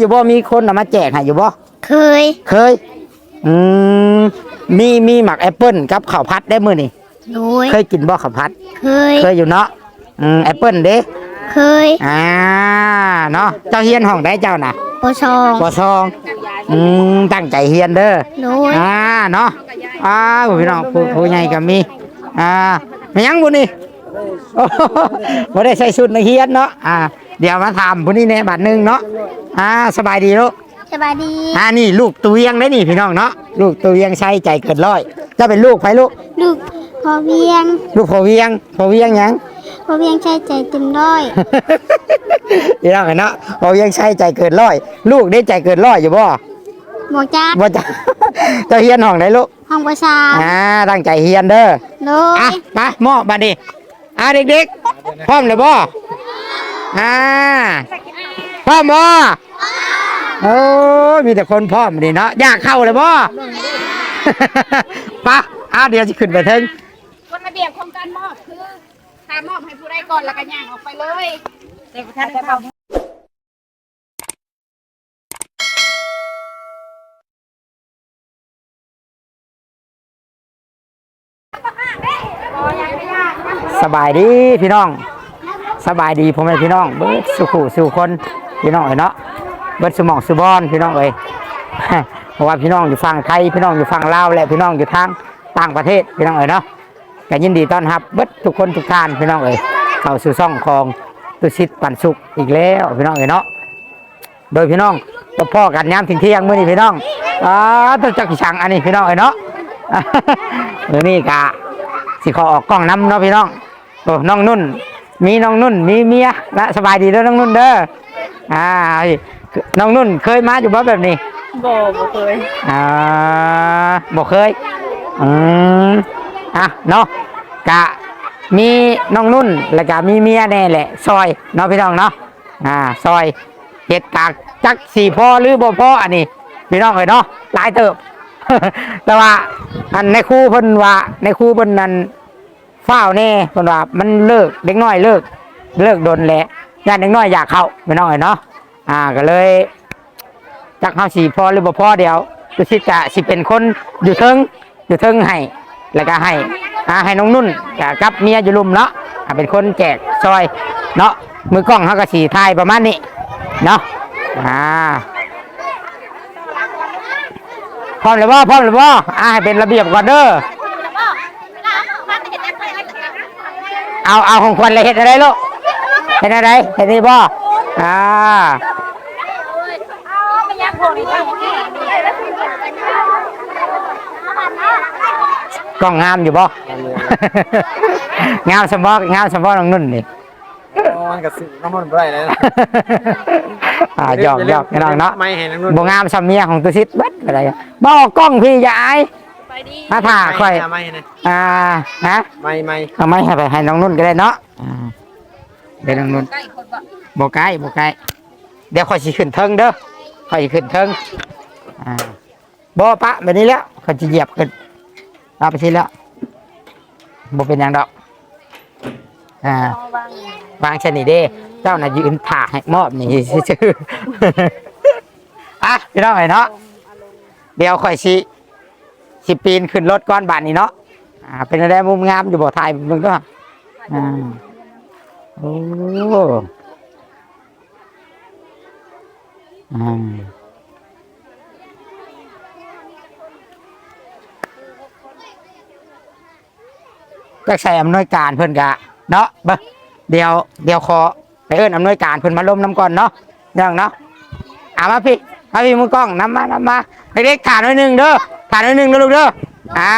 อยู่บ่ มีคนเอามาแจกให้อยู่บ่ เคย เคย อืม มีมีหมักแอปเปิ้ลกับข้าวพัดได้มื้อนี่โดย เคยกินบ่ข้าวพัด เคย เคยอยู่เนาะ อืมแอปเปิ้ลเด้ เคยอ่า เนาะ เจ้าเฮียนห้องได้เจ้าน่ะปชองบ่ซอง อืม ตั้งใจเฮียนเด้อ โดยอ่า เนาะอ่าพี่น้องผู้ผู้ใหญ่ก็มี อ่าไม่ยังบุนี่โอ้โหบ่ได้ใส่ชุดนักเรียนเนาะ อ่า เดี๋ยวมาถามผู้นี้แหน่บัดหนึงเนาะอ่าสบายดีลูกสบายดีอ่านี่ลูกตัวเวียงได้นี่พี่น้องเนาะลูกตัวเวียงใช้ใจเกินร้อยเจะเป็นลูกไผลูก ลูกพอเวียง ลูกพอเวียงพอเวียงหยังพอเวียงใช้ใจเต็มร้อยพี่น้องเห็นเนาะพอเวียงใช้ใจเกินร้อย ลูกได้ใจเกินร้อยอยู่บ่บอกจ้าบ่จ้ะเจะเฮียนห้องไหนลูกห้องประชาอ่าตั้งใจเฮียนเด้อโดอะยมามอบบัดนี้อะเด็กๆพร้อมเลยบ่ อ่าพร้อมบ่โอ้ยมีแต่คนพร้อมนี่เนาะอยากเข้าเลยบ่ไปะอะเดี๋ยวจะขึ้นไปถึงกฎระเบียบของการมอบคือการมอบให้ผู้ใดก่อนแล้วก็ย่างออกไปเลยเด็กท่านได้เข้าสบายดีพี่น้อง สบายดีพ่อแม่พี่น้องเบิดสุขุสู่คนพี่น้องเอ้ยเนาะเบิดสมองสุบอนพี่น้องเอ้ยเพราะว่าพี่น้องอยู่ฝั่งไทยพี่น้องอยู่ฝั่งลาวและพี่น้องอยู่ทางต่างประเทศพี่น้องเอ้ยเนาะก็ยินดีต้อนรับเบิดทุกคนทุกท่านพี่น้องเอ้ยเข้าสู่ช่องของตุสิทธิ์ปันสุขอีกแล้วพี่น้องเอ้ยเนาะโดยพี่น้องก็พ่อกันย้ำถึงเที่ยงมื้อนี้พี่น้องอ่าต้องจักกี่ชังอันนี้พี่น้องเอ้ยเนาะมื้อนี้กะสิขอออกกล้องน้ำเนาะพี่น้องโอ้น้องนุ่น มีน้องนุ่นมีเมียและสบายดีเด้อน้องนุ่นเด้ออ่าน้องนุ่นเคยมาอยู่บ่แบบนี้บ่บ่เคยอ่าบอกเคยอืมอะเนาะกะมีน้องนุ่นแล้วก็มีเมียแน่แหละ ซอยเนาะพี่น้องเนาะอ่า ซอยเห็ดกากจักสี่พ่อหรือบ่พ่ออันนี้พี่น้องเลยเนาะหลายเติบแต่ว่าอันในครูเพิ่นว่าในครูเพิ่นนั้น ฝ้าวแน่เพิ่นว่ามันเลิกเด็กน้อยเลิก เลิกโดนแหละญาติเด็กน้อยอยากเข้าพี่น้อยเนาะอ่าก็เลยจักเฮาสีพอหรือบ่พอเดียวตุสิจะสิเป็นคนอยู่เทิงอยู่เทิงให้แล้วก็ให้อ่าให้น้องนุ่นกับกับเมียอยู่ลุมเนาะอ่าเป็นคนแจกซอยเนาะมือกล้องเฮาก็สีทายประมาณนี้เนาะอ่าพร้อมหรือบ่พร้อมหรือบ่อ่าให้เป็นระเบียบก่อนเด้อ เอาเอาของควรเลยเฮ็ดอะไรลูกเฮ็ดอะไรเฮ็ดนี่บ่อ่าไม่อยากโผล่ในทางนี้กล้องงามอยู่บ่ งามสมบอกงามสมบอกน้องนุ่นนี่อ๋อกับสิน้ำมันบ่ได้เลยนะอ่าหยอกหยอกพี่น้องเนาะไม่เห็นน้ำนุ่นบ่งามสำเนียงของตุสิตเบัดอะไรอะบ่ออกกล้องพี่อยายไปดี มาถ่าค่อย ไม่นะอ่าฮะไม่ไม่เอาไม้ให้ไปให้น้องนุ่นก็ได้เนาะอ่าเดี๋ยวน้องนุ่นใกล้คนบ่บ่ใกล้บ่ใกล้เดี๋ยวค่อยสิขึ้นเทิงเด้อค่อยสิขึ้นเทิงอ่าบ่ปะแบบนี้แล้วค่อยสิเหยียบขึ้นเอาไปทีแล้วบ่เป็นหยังดอกอ่าวางวางชนิดเด้เจ้าน่ะยืนถ่าให้มอบนี่ซื่อๆ อะพี่น้องไอ้เนาะเดี๋ยวค่อยสิ สิปีนขึ้นรถก้อนบานนี้เนาะอ่าเป็นอะไรมุมงามอยู่บ่ถ่ายมึงก็อ่าโอ้อ่าจักใส่อำนวยการเพิ่นกะเนาะเบิ่งเดี๋ยวเดี๋ยวขอไปเอิ้นอำนวยการเพิ่นมาล้มน้ำก่อนเนาะเรื่องเนาะเอามาพี่มาพี่มือกล้องน้ำมาน้ำมาเด็กๆถ่านไว้หนึ่งเด้อ ถ่านไว้หนึ่งเด้อลูกเด้ออ่า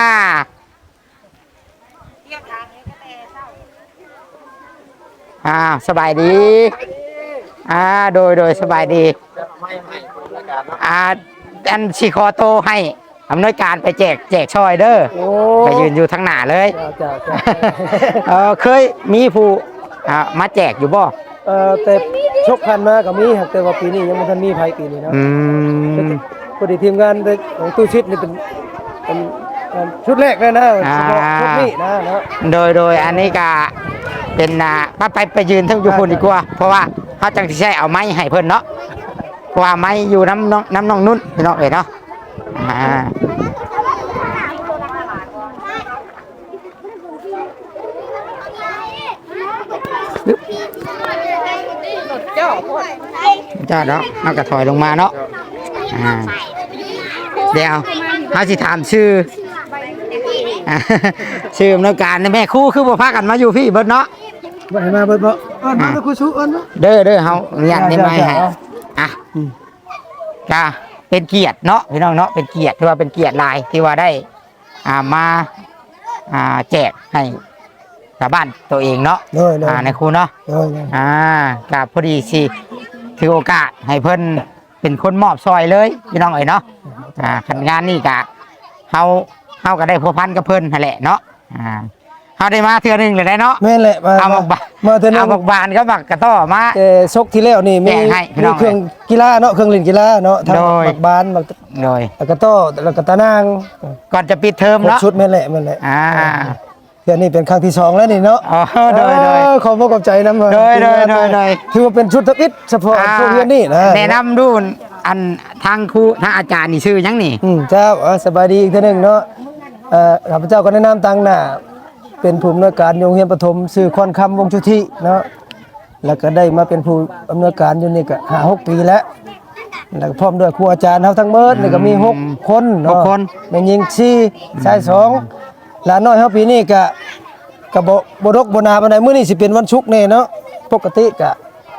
อ่าสบายดี อ่าโดยโดยสบายดีไม่ไม่รายการเนาะอ่าอันชิคอโตให้อำนวยการไปแจกแจกช่อยเด้อโอ้ไปยืนอยู่ทางหน้าเลยจ้าจ้าจ้าเออเคยมีผู้อ่ามาแจกอยู่บ่เอ่อแต่ชกพันมากับมีครับแต่ว่าปีนี้ยังไม่ทันมีไผปีนี้เนาะอืม พอดีทีมงานของตู้ชิดนี่เป็นเป็นเป็นชุดแรกเลยนะเฉพาะชุดนี้นะเนาะ โดยโดยอันนี้ก็เป็นอ่าป้าไปไปยืนทั้งอยู่คนดีกว่า เพราะว่าเขาจังสิใช้เอาไม้ให้เพิ่นเนาะเพราะว่าไม้อยู่น้ำน้องน้ำน้องนุ่นพี่น้องเอ๋ยเนาะอ่าเจ้าโคตรจ้าเนาะเอากระถอยลงมาเนาะ อ่าเดี๋ยวเขาสิถามชื่ออ่าชื่ออำนวยการในแม่ครู่คือบ่พากันมาอยู่พี่เบิดเนาะ บ่ให้มาเบิดบ่เอิ้นมาคุยชูเอิ้นมา เด้อเด้อเฮาอนุญาตได้ไหมได้ได้ให้เอาอะจ้าเป็นเกียรติเนาะพี่น้องเนาะเป็นเกียรติที่ว่าเป็นเกียรติหลายที่ว่าได้ อ่ามาอ่าแจกให้ชาวบ้านตัวเองเนาะเลยเลยอ่าในครูเนาะเลยเลยอ่ากับพอดีสิถือโอกาสให้เพิ่น เป็นคนมอบซอยเลยพี่น้องเอ๋ยเนาะอ่าขันงานนี่กะเฮาเฮาก็ได้พัวพันกับเพิ่นนั่นแหละเนาะอ่าเฮาได้มาเทื่อหนึงเลยได้เนาะแม่นแหละมาเอาบักบานมาเถอะนึเอางบักบานก็บักกระต้อมาเอ่อซกที่แล้วนี่มีแบ่งให้พี่น้มีองเครื่องกีฬาเนาะเครื่องเล่นกีฬาเนาะทั้งโดย บักบานบักโดยแล้วก็โต้แล้วก็ตะนางก่อนจะปิดเทอมครบเนาะชุดแม่นแหละแม่นแหละ อ่า เพื่อนนี่เป็นครั้งที่สองแล้วนี่เนาะอ๋อโดยโดย เออขอบคุณขอบใจนำโดยโดยโดยโดย ถือว่าเป็นชุดทับอิฐเฉพาะพวกเรียนนี่นะแนะนำดูอันทางครูทางอาจารย์นี่ชื่อหยังนี่ อืมเจ้าเออสบายดีอีกทีหนึงเนาะเอ่อข้าพเจ้าก็แนะนำตังหน้าเป็นผู้อำนวยการโรงเรียนประถมสื่อคอนคำวงชุธิเนาะแล้วก็ได้มาเป็นผู้อำนวยการอยู่นี่ก็ห้าหกปีแล้วแล้วก็พร้อมด้วยครูอาจารย์เฮาทั้งเบิดนี่ก็มีหกคนหเนาะกคน แม่นยิงสี่ชายสอง หลานน้อยเฮาปีนี้ก็ก็บ่บ่ดกบ่นาปานใดมื้อนี้สิเป็นวันศุกร์แน่เนาะปกติก็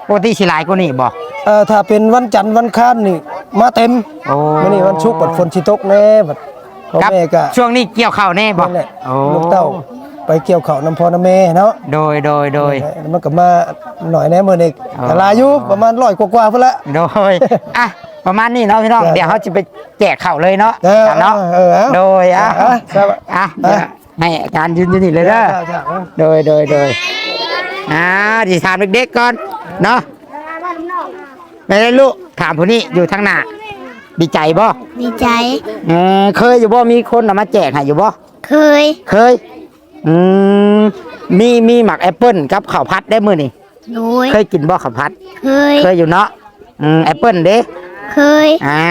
ปกติสิหลายกว่านี่บ่เอ่อถ้าเป็นวันจันทร์วันค้านนี่มาเต็มโอ้มื้อนี้วันศุกร์บัดฝนสิตกแน่บัดพ่อครับแม่ก็ช่วงนี้เกี่ยวข้าวแน่บ่นั่นแหละโอ้ลูกเต้าไปเกี่ยวข้าวน้ำพ่อน้ำแม่เนาะโดยโดยโดยมันก็มาหน่อยแน่มื้อนี้อ๋อแต่ลาอยู่ประมาณ100กว่าๆพุ่นละ โดยอะ ประมาณนี้เนาะพี่น้องจ้ะเดี๋ยวเขาจะไปแจกข้าวเลยเนาะเออจ้ะเนาะเออเอาโดยอะเอาครับอะเดี๋ยวให้อาจารย์ยืนอยู่นี่เลยเด้อจ้าจ้าเอาโดยโดยโดยอ่าดิถามเด็กๆก่อนเนาะไม่ได้ลูกถามผู้นี้อยู่ทางหน้าดีใจบ่ดีใจเออเคยอยู่บ่มีคนเอามาแจกให้อยู่บ่เคย เคย อืมมีมีหมักแอปเปิ้ลกับข้าวพัดได้มื้อนี่โดยเคยกินบ่ข้าวพัด เคย เคยอยู่เนาะอืมแอปเปิ้ลเด้ เคย อ่า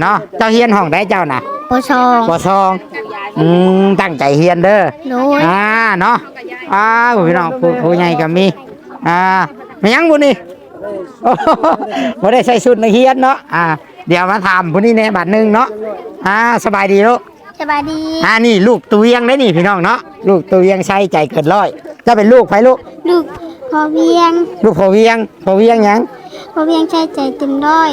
เนาะเจ้าเฮียนห้องได้เจ้าน่ะปชองปอซองอืมตั้งใจเฮียนเด้อโดยอ่าเนาะอ้าวพี่น้องผู้ผู้ใหญ่ก็มีอ่าไม่ยังบุนี่โอ้โหบ่ได้ใส่ชุดนักเรียนเนาะอ่า เดี๋ยวมาถามผู้นี้ในบัดหนึงเนาะอ่าสบายดีลูก สบายดีอ่านี่ลูกตัวเวียงได้นี่พี่น้องเนาะลูกตัวเวียงใช้ใจเกินร้อยเจะเป็นลูกไผลูก ลูกพอเวียง ลูกพอเวียงพอเวียงหยัง พอเวียงใช้ใจเต็มร้อย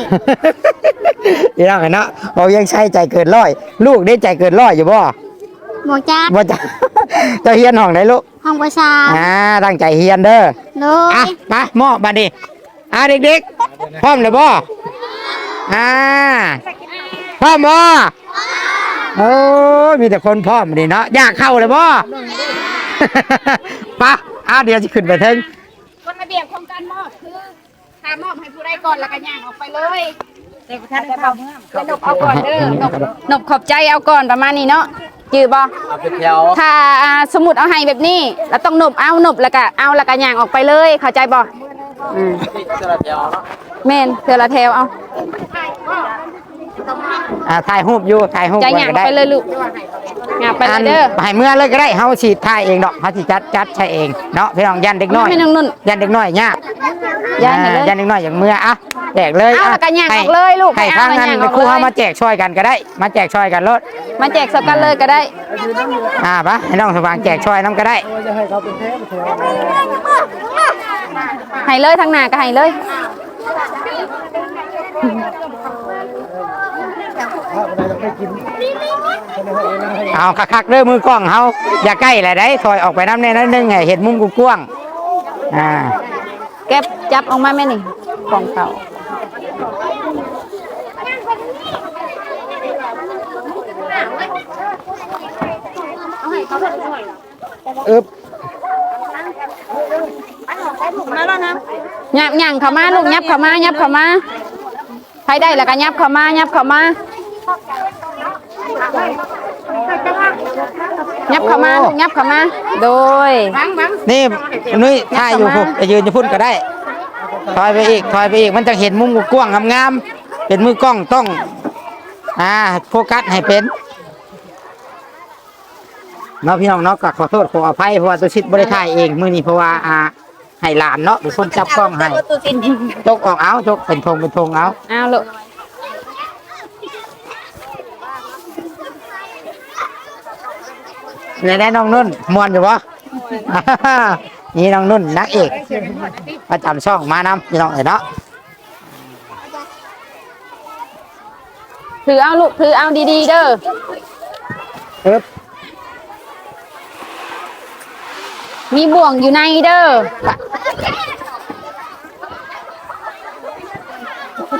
พี่น้องเห็นเนาะพอเวียงใช้ใจเกินร้อย ลูกได้ใจเกินร้อยอยู่บ่หมวกจ้าบ่จะเจะเฮียนห้องได้ลูกห้องประชาอ่าตั้งใจเฮียนเด้อโดอะยมามอบบัดนี้อ่าเด็กๆพร้อมเลยบ่อ่าพร้อมบ่โอ้ยมีแต่คนพร้อมนี่เนาะอยากเข้าเลยบ่ปะอ่าเดี๋ยวจะขึ้นไปถึงกฎระเบียบของการมอบคือถ้ามอบให้ผู้ใดก่อนแล้วก็ย่างออกไปเลยแต่ท่านเข้าเมื่อไปนบเอาก่อนเด้อนบนบขอบใจเอาก่อนประมาณนี้เนาะจือบ่ถ้าอ่าสมมุดเอาให้แบบนี้เราต้องนบเอานบแล้วก็เอาแล้วก็ย่างออกไปเลย เข้าใจบ่อืมแม่นเทื่อละแถวเอาอ่าถ่ายรูปอยู่ถ่ายรูปใจไว้ย่างก็ออกได้ไปเลยลูก ย่างไปเลยเด้ออันให้เมื่อเลยก็ได้เฮาสิถ่ายเองดอกเฮาสิจัดจัดใช้เองเนาะพี่น้องยันเด็กน้อยให้น้องนุ่นยันเด็กน้อยยากย่างให้เลยอ่ยันเด็กน้อยอย่างเมื่ออะแจกเลยเอาะแล้วก็ย่างออกให้เลยลูกให้ไปทาเอางนั้นแล้วย่างออกครูเลยเฮามาแจกช่วยกันก็ได้ มาแจกช่วยกันรถมาแจกสกันเลยก็ได้อ่าปะให้น้องสว่างแจกช่วยน้ำก็ได้จะให้เขาเป็นแท้เป็นแถวให้เลยทางหน้าก็ให้เลยถ้าอะไรจะไปกิน เอาคักๆเด้อมือกล้องเฮาอย่าใกล้แหละได้ถอยออกไปน้ำแน่นิดนึงให้เห็นมุมกว้างๆอ่าเก็บจับออกมาแม่นี่กล่องเก่าอึบยับยั้งเข้ามาลูกยับเข้ามายับเข้ามาใครได้แล้วก็ยับเข้ามายับเข้ามา ยับเข้ามาลูกยับเข้ามา โดย นี่นุ้ยถ่ายอยู่พุ่นไปยืนอยู่พุ่นก็ได้ถอยไปอีกถอยไปอีกมันจะเห็นมุมกว้างๆงามๆเป็นมือกล้องต้อง อ่าโฟกัสให้เป็นเนาะพี่น้องเนาะก็ขอโทษขออภัยเพราะว่าตัวชิดบริถ่ายเองมื้อนี้เพราะว่าอ่าให้หลานเนาะเป็นคนจับกล้องให้ตัวสินจกออกเอาจกเป็นธงเป็นธงเอาเอาลูก เนี่ยแน่น้องนุ่นมวนอยู่ปะ นี่น้องนุ่นนักเอกประจำช่องมานำพี่น้องเอ๋ยเนาะถือเอาลูกถือเอาดีๆเด้อเอ๊บมีบ่วงอยู่ในเด้อ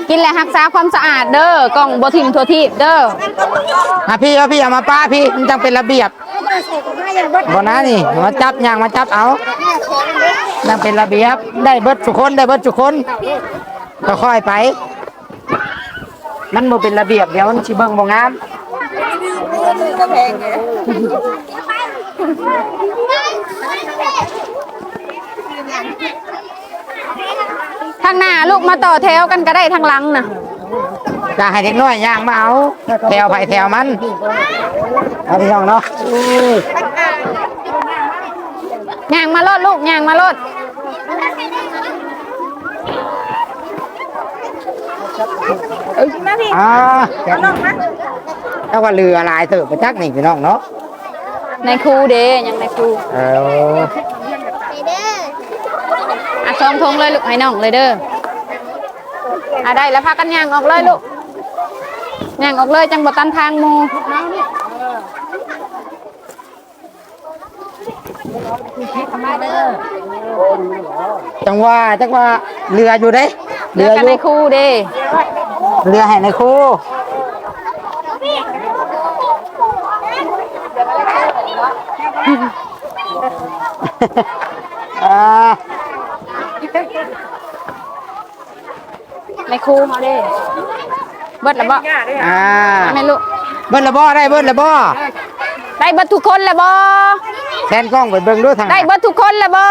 กินแล้วรักษาความสะอาดเด้อกล่องบ่ทิ่มทั่วทีบเด้ออะพี่เอาพี่เอามาป้าพี่มันจังเป็นระเบียบ บนะนี่มาจับยางมาจับเอานั่งเป็นระเบียบได้เบิดทุกคนได้เบิดทุกคนก็ค่อยไป มันบ่เป็นระเบียบเดี๋ยวมันสิเบิ่งบ่งามทางหน้าลูกมาต่อแถวกันก็ได้ทางหลังนะ จะให้เด็กน้อยย่างมาเอาแถวไผแถวมันเอาพี่น้องเนาะย่างมาโลดลูกย่างมาโลดอ่าถ้าว่าเรือลายเติบไปจักนี่พี่น้องเนาะในครูเด้ยังในครูเอออะซองทงเลยลูกให้น้องเลยเด้ออะได้แล้วพากันย่างออกเลยลูก ย่างออกเลยจังบ่ตันทางหมูจังว่าจังว่าเรืออยู่เด้เดืออกันอในยู่ครูเด้เรือให้ในครูอ่าในครูมาเด้ เบิดแล้วบ่อ่าแม่ลูกเบิ้ลละบ่ได้เบิ้ลละบ่ได้เบิดทุกคนแล้วบ่แทนกล้องไปเบิ่งด้วยทางได้เบิดทุกคนแล้วบ่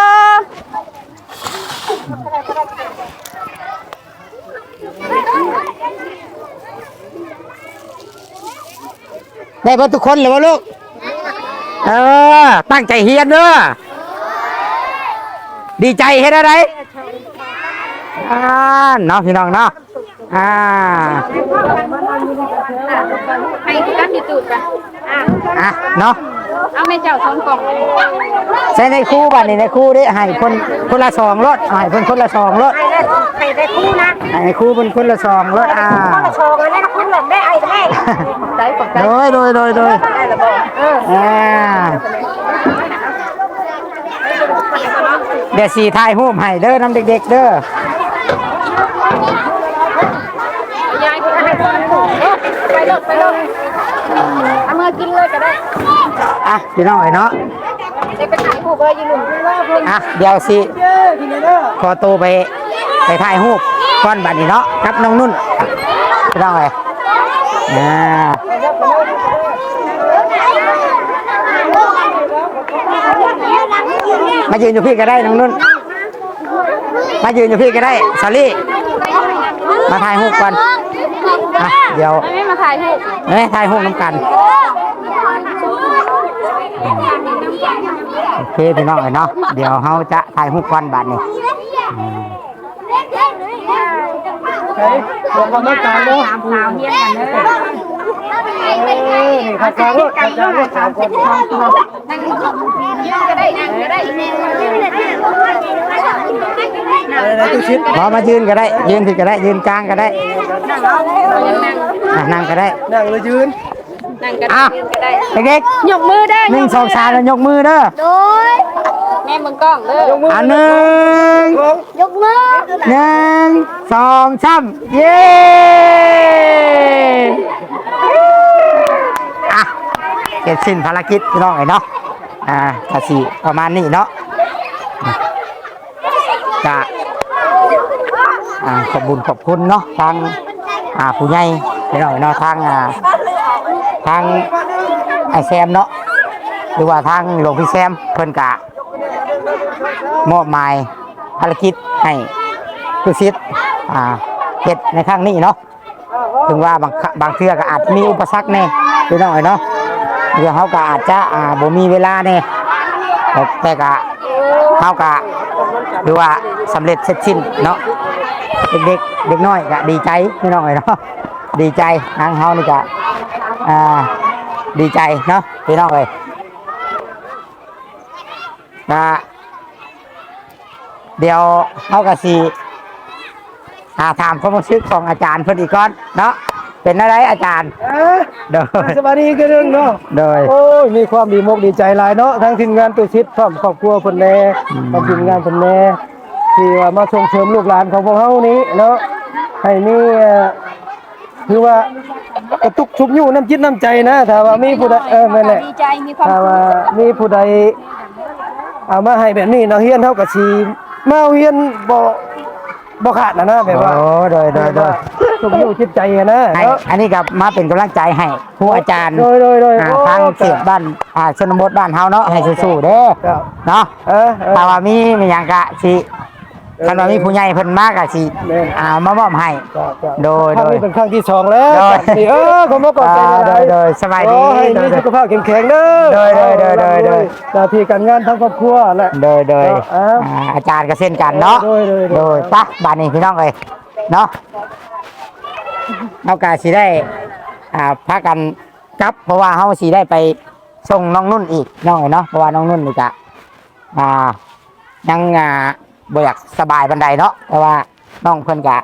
ได้เบิ้ลทุกคนเลยบ่ลูก เออ ตั้งใจเฮียนเด้อ ดีใจเฮ็ดอะไรอ่าเนาะพี่น้องเนาะ อ่าให้กันที่ตูดกันอะเนาะเอาแม่เจ้าท้องกล่องใช้ในครู่บ้านนี่ในครู่ได้ให้คนคนละสองรถเอาให้เพิ่นคนละสองรถไปได้คู่นะให้ในครู่เพิ่นคนละสองรถอ่าโชว์กันแล้วคุณหลังได้ไอ้แม่ใจปกใจโดยโดยโดยโดยอ่าเดี๋ยวสีถ่ายรูปให้เด้อน้ำเด็ก ๆ เด้อยายคนให้คน ไปรถไปรถเอามือกินเลยก็ได้อะพี่น้องไอ้เนาะได้ไปถ่ายรูปเลยยืนหลุมอะเดี๋ยวสิขอตัวไปไปถ่ายรูปก่อนบัดนี้เนาะกับน้องนุ่นพี่น้องไอ้อ่ามายืนอยู่พี่ก็ได้น้องนุ่น มายืนอยู่พี่ก็ได้สาลี่มาถ่ายรูปก่อน อะเดี๋ยวไม่มาถ่ายรูปเอ้ยถ่ายรูปน้ำกันโอเคพี่น้องไอ้เนาะเดี๋ยวเขาจะถ่ายรูปก่อนบัดนี้ใช่บอกความต้องการเนาะสามสาวเยี่ยมกันเลย นี่ข้าจารย์ข้าจารย์สามคน นั่งยืนก็ได้นั่งก็ได้ อะไรตุชิดพอมายืนก็ได้ ยืนที่ก็ได้ ยืนกลางก็ได้นั่งอะนั่งก็ได้นั่งเลยยืนนั่งก็อ้าวยืนก็ได้เด็กยกมือได้ๆหนึ่งสองสามแล้วยกมือเด้อโดยแม่มึงกล้องเด้ออันหนึ่งยกมือหนึ่งสองสามเย้อะเสร็จสิ้นภารกิจพี่น้องไอ้เนาะอ่ากะสีประมาณนี้เนาะกะ อ่าขอบุญขอบคุณเนาะทางอ่าผู้ใหญ่พี่น้องไอ้เนาะทางอ่าทางไอแซมเนาะหรือว่าทางหลวงพี่แซมเพิ่นกะมอบหมายภารกิจให้ตุชิตอ่าเฮ็ดในครั้งนี้เนาะถึงว่าบางบางเทื่อก็อาจมีอุปสรรคแน่พี่น้องเอ้ยเนาะเดี๋ยวเขาก็อาจจะอ่าบ่มีเวลาแน่แต่แต่ก็เขาก็หรือว่าสำเร็จเสร็จสิ้นเนาะ เด็กๆเด็กน้อยก็ดีใจพี่น้องเอ้ยเนาะดีใจทางเฮานี่ก็อ่าดีใจเนาะพี่น้องเอ้ยก็เดี๋ยวเฮาก็สิอ่าถามความรู้สึกของอาจารย์เพิ่นอีกก่อนเนาะเป็นอะไรอาจารย์ เอ้อโดย สวัสดีอีกเรื่องเนาะ โดย โอ้ย มีความดีมกดีใจหลายเนาะทั้งทีมงานตัวชิดพร้อมครอบครัวเพิ่นแน่ทั้งทีมงานเพิ่นแน่ ที่ว่ามาส่งเสริมลูกหลานของพวกเฮานี้เนาะให้มีเอ่อคือว่ากระตุกชุบอยู่น้ำจิตน้ำใจนะถ้าว่ามีผู้ใดเออแม่นแหละดีใจมีความถ้าสุว่าขมีผู้ใดเอามาให้แบบนี้เนาะเฮียนเฮาก็สิมาเอาเฮียนบ่บ่ขาดนะนะแบบว่าโอ้โดยโดยโดยชุบอยู่จิตใจอะนะให้เนาะอันนี้กับมาเป็นกำลังใจให้ผู้อาจารย์โดยโดยโดยอ่าโอ้ทางเขตบ้านอ่าชนบทบ้านเฮาเนาะให้สู้ๆเด้อครับเนาะเออเออถ้าว่ามีมีหยังกะสิ คันว่ามีผู้ใหญ่เพิ่นมากกะสิแม่นอ่ามามอบให้ครับครับโดยครั้งโดยนี้เป็นครั้งที่สองแล้วโดย นี่เออขอบคุณก่อนใจอ่าหลายโดยโดยสบายดีขอให้โดมียโดยสุขภาพเข้มแข็งเด้อโดยโดยโดยโดยโดย หน้าที่การงานทั้งครอบครัวแหละ โดยโดยเอ้าอ่าอาจารย์ก็เช่นกันเนาะโดยโดยโดย โดยปะบ้านนี้พี่น้องเลยเนาะเอากาสิได้อ่าพากันกลับ เพราะว่าเฮาสิได้ไปส่งน้องนุ่นอีกน้องเอ้ยเนาะเพราะว่าน้องนุ่นนี่กะอ่ายังอ่า บ่อยากสบายบันไดเนาะแต่ว่าน้องเพิ่นกะ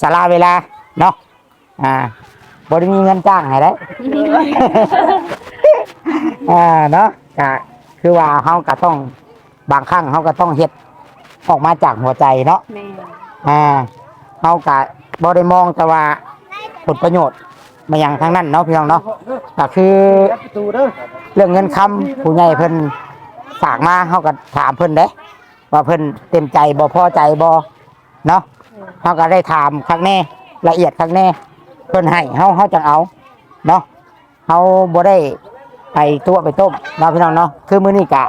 สละเวลาเนาะอ่าบ่ได้มีเงินจ้างให้ได้ อ่าเนาะกะคือว่าเฮาก็ต้องบางครั้งเฮาก็ต้องเฮ็ดออกมาจากหัวใจเนาะแม่อ่าเฮากะบ่ได้มองแต่ว่าผลประโยชน์มาอย่างทางนั้นเนาะพี่น้องเนาะก็คือจับประตูเด้อเรื่องเงินคำผู้ใหญ่เพิ่นฝากมาเฮาก็ถามเพิ่นเด้ ว่าเพิ่นเต็มใจบ่พอใจบ่เนาะเฮาก็ได้ถามครั้งแน่ละเอียดครั้งแน่เพิ่นให้เฮาเฮาจังเอาเนาะเฮาบ่ได้ไปตัวไปต้มเนาะพี่น้องเนาะคือมื้อนี้กะ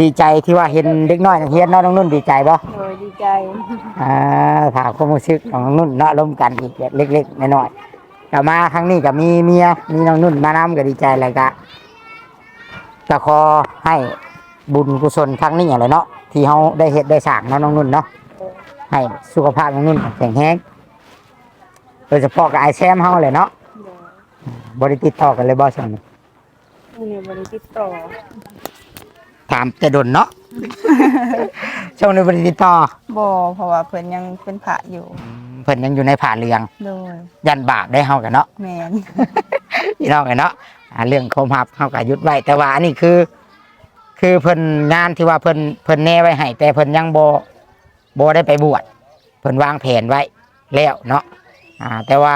ดีใจที่ว่าเห็นเด็กน้อยนักเรียนเนาะน้องนุ่นดีใจบ่โดยดีใจอ่าถามความรู้สึกของน้องนุ่นเนาะร่วมกันอีกเล็กๆน้อยๆกลับมาครั้งนี้ก็มีเมียมีน้องนุ่นมานำก็ดีใจเลยก็ก็ขอให้ บุญกุศลครั้งนี้อะไรเนาะที่เขาได้เฮ็ดได้สร้างเนาะน้องนุ่นเนาะให้สุขภาพน้องนุ่นแข็งแรงโดยเฉพาะกับไอแซมเฮาเลยเนาะบริติดต่อกันเลยบอสนนี่บริติดต่อถามแต่ดนเนาะช่วงนี้บริติดต่อบ่เพราะว่าเพิ่นยังเป็นพระอยู่ เพิ่นยังอยู่ในผ่าเรืองโดยยันบาปได้เฮากันเนาะแม่นพี่น้องกันเนาะอ่าเรื่องโคมหับเขาก็หยุดไว้แต่ว่าอันนี้คือ คือเพิ่นงานที่ว่าเพิ่นเพิ่นแน่ไว้ให้แต่เพิ่นยังบ่บ่ได้ไปบวชเพิ่นวางแผนไว้แล้วเนาะอ่า แต่ว่า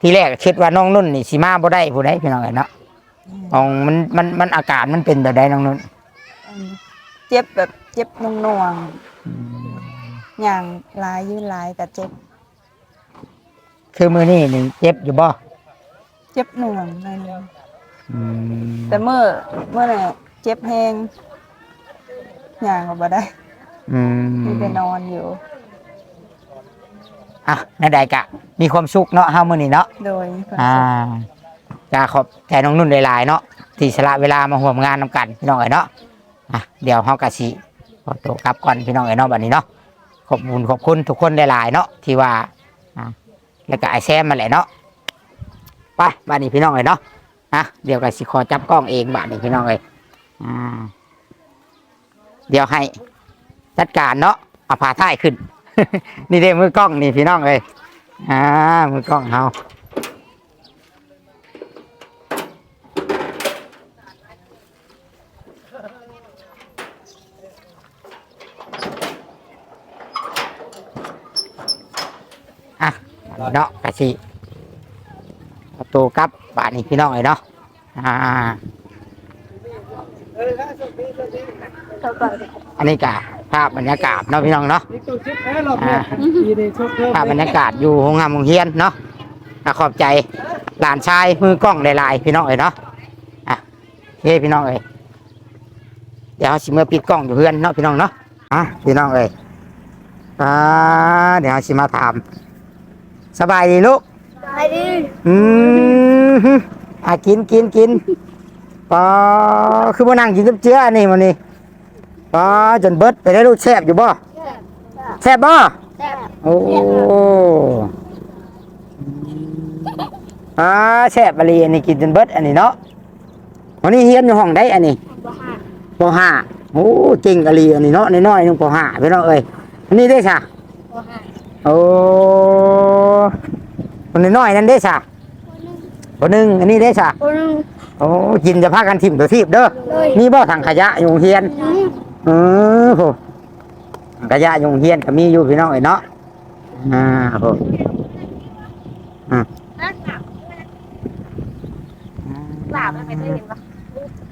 ที่แรกคิดว่าน้องนุ่นนี่สิมาบ่ได้ผู้ใดพี่น้องกันเนาะของมันมันมันอาการมันเป็นแบบใดน้องนุ่นอืมเจ็บแบบเจ็บหน่วงๆอย่างลายยืนลายแต่เจ็บ คือมือนี่นี่เจ็บอยู่บ่เจ็บหน่วงหนั่นงอืมแต่เมื่อเมื่อไหร่ เจ็บแห้งอย่างก็บ่ได้อืมมีแต่นอนอยู่ อะในใดกะ มีความสุขเนาะเฮามื้อนี้เนาะโดยมีความอ่าสุขจะขอบใจน้องนุ่นหลายๆเนาะที่สละเวลามาห่วมงานนำกันพี่น้องเอ๋ยเนาะอะเดี๋ยวเฮากะสิขอตัวกลับก่อนพี่น้องเอ๋ยเนาะบัดนี้เนาะขอบคุณขอบคุณทุกคนหลายๆเนาะที่ว่าอ่าแล้วก็ไอแซมมาแหละเนาะไปบัดนี้พี่น้องเอ๋ยเนาะอะเดี๋ยวก็สิขอจับกล้องเองบัดนี้พี่น้องเอ๋ย อ่าเดี๋ยวให้ จัดการเนาะเอาผ้าท้ายขึ้น นี่เด้มือกล้องนี่พี่น้องเอ้ยอ่ามือกล้องเฮาอะเนาะกะสิประตูกลับบานนี้พี่น้องเลยเนาะอ่า อันนี้กะภาพบรรยากาศเนาะพี่น้องเนาะนี่ตัวชิดแท้รอบเนี่ยปีนี้ชกเพิ่มภาพบรรยากาศอยู่โรงงานโรงเรียนเนาะอะขอบใจหลานชายมือกล้องหลายๆพี่น้องเอ้ยเนาะอะเฮ้พี่น้องเอ้ยเดี๋ยวเราสิเมื่อปิดกล้องอยู่เพื่อนเนาะพี่น้องเนาะอะพี่น้องเอ้ยอ่าเดี๋ยวสิมาถามสบายดีลูกไปดิอืมฮึอะกินกินกินปอคือมานั่งกินกับเจือนี่มันนี่ ปอจนเบิดไปได้ลูกแซ่บอยู่บ่แซ่บบ่แซ่บโอ้อ่าแซ่บอะไรอันนี้กินจนเบิดอันนี้เนาะวันนี้เฮียนอยู่ห้องได้อันนี้ปห้าโอ้จริงอะไรอันนี้เนาะน้อยๆนึงปห้าพี่น้องเอ้ยอันนี้ได้ค่ะโอ้คนน้อยๆนั่นได้ค่ะคนหนึ่งอันนี้ได้ค่ะคนนึงโอ้กินจะพากันทิ่มตัวทีบเด้อเลยมีบ่ถังขยะอยู่โรงเฮียน เออโหถังขยะอยู่โรงเฮียนก็มีอยู่พี่น้องเอ้ยเนาะอ่าโหอ่าหลาบไปเคยเห็นปะ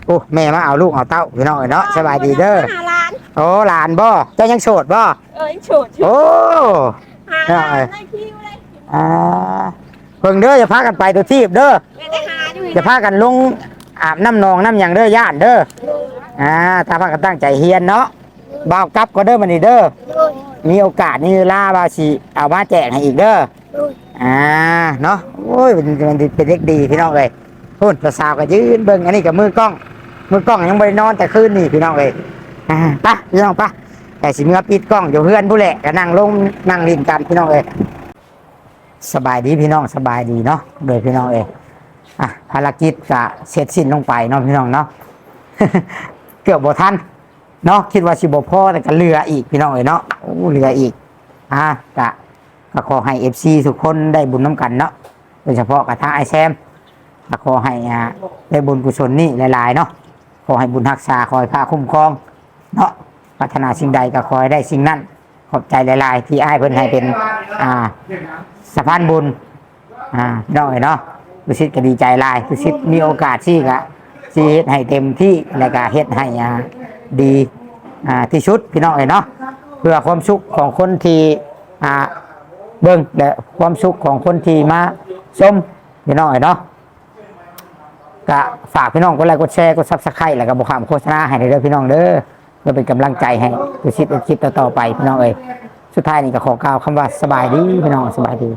โอ้แม่มาเอาลูกเอาเต้าพี่น้องเอ้ยเนาะสบายดีเด้อหาล้านโอ้หลานบ่เจ้ายังโสดบ่เอ้ยโฉดโอ้หาล้านได้คิวเลยอ่าเพิ่งเด้ออย่าพากันไปตัวทีบเด้อไม่ได้หาอยู่อย่าพากันลงอาบน้ำนองน้ำหยังเด้อย่านเด้อ อ่าถ้าพากันตั้งใจเฮียนเนาะบ่าวกลับก็เด้อมันนี่เด้อเลยมีโอกาสนี่ล่าบาสิเอามาแจกให้อีกเด้อเลยอ่าเนาะโอ้ยเป็นเป็นเป็นเด็กดีพี่น้องเลยพูดประสาวก็ยืนเบิ่งอันนี้กับมือกล้องมือกล้องยังไม่ได้นอนแต่คืนนี่พี่น้องเลยอ่าไปะพี่น้องไปะแต่สิเมื่อปิดกล้องอยู่เพื่อนผู้แหละก็นั่งลงนั่งลินกันพี่น้องเลยสบายดีพี่น้องสบายดีเนาะโดยพี่น้องเอยอะภารกิจก็เสร็จสิ้นลงไปเนาะพี่น้องเนาะ เกือบบ่ทันเนาะคิดว่าสิบพอแต่ก็เหลืออีกพี่น้องเอ้ยเนาะโอ้เหลืออีกอะกะก็ขอให้เอฟซีทุกคนได้บุญน้ำกันเนาะโดยเฉพาะกับทางไอแซมก็ขอให้อ่าได้บุญกุศลนี่หลายๆเนาะขอให้บุญรักษาคอยพาคุ้มครองเนาะพัฒนาสิ่งใดก็ขอให้ได้สิ่งนั้นขอบใจหลาย ๆ ที่อ้ายเพิ่นให้เป็นอ่าสะพานบุญอ่าพี่น้องเอ้ยเนาะทุสิตก็ดีใจหลายทุสิตมีโอกาสที่กะ ที่เฮ็ดให้เต็มที่และก็เฮ็ดให้ดีที่ชุดพี่น้องเอ๋ยเนาะเพื่อความสุขของคนที่เบิ่งและความสุขของคนที่มาชมพี่น้องเอ๋ยเนาะก็ฝากพี่น้องกดไลค์กดแชร์กดซับสไครต์แล้วก็บอกคำโฆษณาให้เด้อพี่น้องเด้อเพื่อเป็นกำลังใจให้ทุกชิปคลิปต่อๆไปพี่น้องเอ๋ยสุดท้ายนี่ก็ขอกล่าวคำว่าสบายดีพี่น้องสบายดี